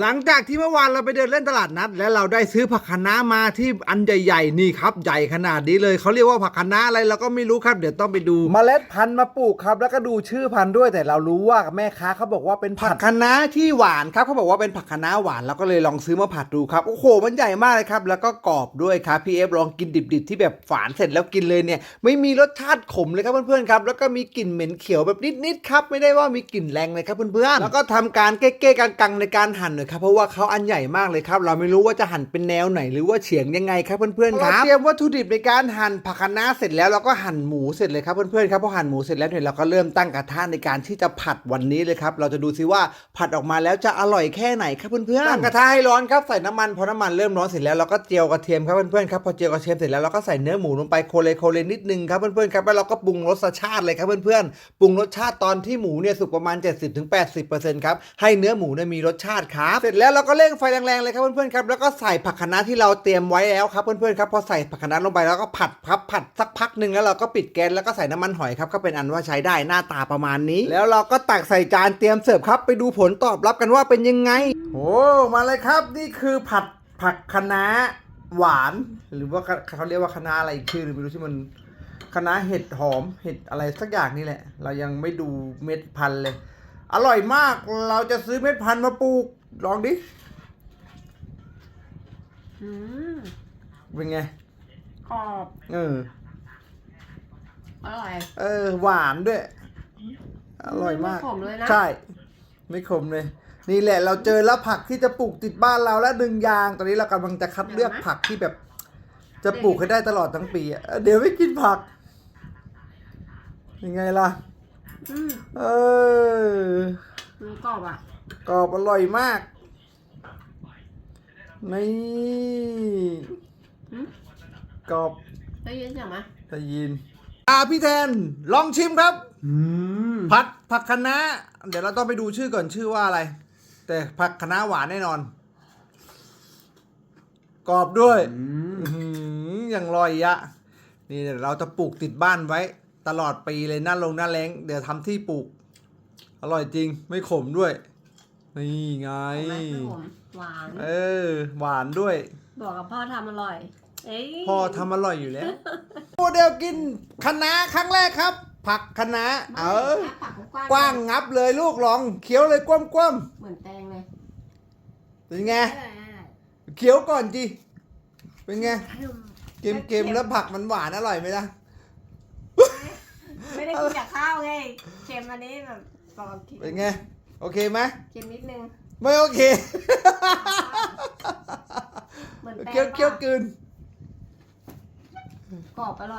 หลังจากที่เมื่อวานเราไปเดินเล่นตลาดนัด และเราได้ซื้อผักคะน้ามาที่อันใหญ่ๆนี่ครับ ใหญ่ขนาดนี้เลยเขาเรียกว่าผักคะน้าอะไรเราก็ไม่รู้ครับ เดี๋ยวต้องไปดูเมล็ดพันธุ์มาปลูกครับ แล้วก็ดูชื่อพันธุ์ด้วยแต่เรารู้ว่าแม่ค้าเขาบอกว่าเป็นผักคะน้าที่หวานครับเขาบอกว่าเป็นผักคะน้าหวานเราก็เลยลองซื้อมาผัดดูครับโอ้โหมันใหญ่มากเลยครับแล้วก็กรอบด้วยครับพี่เอฟลองกินดิบๆที่แบบฝานเสร็จแล้วกินเลยเนี่ย ไม่มีรสชาติขมเลยครับเพื่อนๆครับแล้วก็มีกลิ่นเหม็นเขียวแบบนิดๆครับไม่ได้ว่ามีกลิ่นแรงเลยครับเพื่อนๆแล้วก็ทำการเก้ๆกังๆในการหั่นหน่อยครับ เพราะว่าเขาอันใหญ่มากเลยครับ เราไม่รู้ว่าจะหั่นเป็นแนวไหน หรือว่าเฉียงยังไงครับเพื่อนๆครับเตรียมวัตถุดิบในการหั่นผักคะน้าเสร็จแล้วเราก็หั่นหมูเสร็จเลยครับเพื่อนๆครับพอหั่นหมูเสร็จแล้วเนี่ยเราก็เริ่มตั้งกระทะในการที่จะผัดวันนี้เลยครับเราจะดูซิว่าผัดออกมาแล้วจะอร่อยแค่ไหนครับเพื่อนๆตั้งกระทะให้ร้อนครับใส่น้ำมันพอน้ำมันเริ่มร้อนเสร็จแล้วเราก็เจียวกระเทียมครับเพื่อนๆครับพอเจียวกระเทียมเสร็จแล้วเราก็ใส่เนื้อหมูลงไปโคเลโคเลนิดนึงครับเพื่อนๆครับแล้วเราก็ปรุงรสชาติเลยครับเพื่อนๆปรุงรสชาติตอนที่หมูเนี่ยสุกประมาณ 70-80%ครับให้เนื้อหมูเนี่ยมีรสชาติครับเสร็จแล้วเราก็เร่งไฟแรงๆเลยครับเพื่อนๆครับแล้วก็ใส่ผักคะน้าที่เราเตรียมไว้แล้วครับเพื่อนๆครับพอใส่ผักคะน้าลงไปแล้วก็ผัดครับผัดสักพักหนึ่งแล้วเราก็ปิดแก๊สแล้วก็ใส่น้ำมันหอยครับก็เป็นอันว่าใช้ได้หน้าตาประมาณนี้ แล้วเราก็ตักใส่จานเตรียมเสิร์ฟครับไปดูผลตอบรับกันว่าเป็นยังไงโอ้มาเลยครับนี่คือผัดผักคะน้าหวาน หรือว่าเขาเรียกว่าคะน้าอะไรอีกชื่อหรือไม่รู้ที่มันคะน้าเห็ดหอมเห็ดอะไรสักอย่างนี่แหละ เรายังไม่ดูเม็ดพันธุ์เลย อร่อยมาก เราจะซื้อเม็ดพันธุ์มาปลูก ลองดิ อืมเป็นไง กรอบเออ อร่อย เออ หวานด้วย อร่อยมาก ไม่ขมเลยนะ ใช่ ไม่ขมเลย นี่แหละ เราเจอแล้วผักที่จะปลูกติดบ้านเราแล้วหนึ่งอย่าง ตอนนี้เรากำลังจะคัดเลือกผักที่แบบ จะปลูกให้ได้ตลอดทั้งปีอะเดี๋ยวไม่กินผัก ยังไงล่ะ อืม เออมันกร อบอะ กรอบอร่อยมาก นี่อืมกรอบได้ยินเสียงไหมได้ยินอ่าพี่แทนลองชิมครับ อืมผัดผักคะน้าเดี๋ยวเราต้องไปดูชื่อก่อนชื่อว่าอะไร แต่ผักคะน้าหวานแน่นอน กรอบด้วยอื้อหืออย่างลอยยะ นี่เดี๋ยวเราจะปลูกติดบ้านไว้ ตลอดปีเลยหน้าลงหน้าแรงเดี๋ยวทำที่ปลูก อร่อยจริงไม่ขมด้วย นี่ไงเห็นไหมไม่ขมหวาน เออ หวานด้วย บอกกับพ่อทำอร่อย เอ้ยพ่อทำอร่อยอยู่แล้ว โมเดลกินคะน้าครั้งแรกครับ ผักคะน้าเออปากกว้างกว้างงับเลยลูกลองเคี้ยวเลยกว้ำๆเหมือนแตงเลยเป็นไง เคี้ยวก่อนจีเป็นไงเกมเกมๆแล้วผักมันหวานอร่อยไหมล่ะ ไม่ได้กินกับข้าวไงเค็มอันนี้แบบ ปกติเป็นไง โอเคไหมเค็มนิดนึง ไม่โอเค เหมือนแตงเคี้ยวเคี้ยวปะกลืน กรอบอร่อย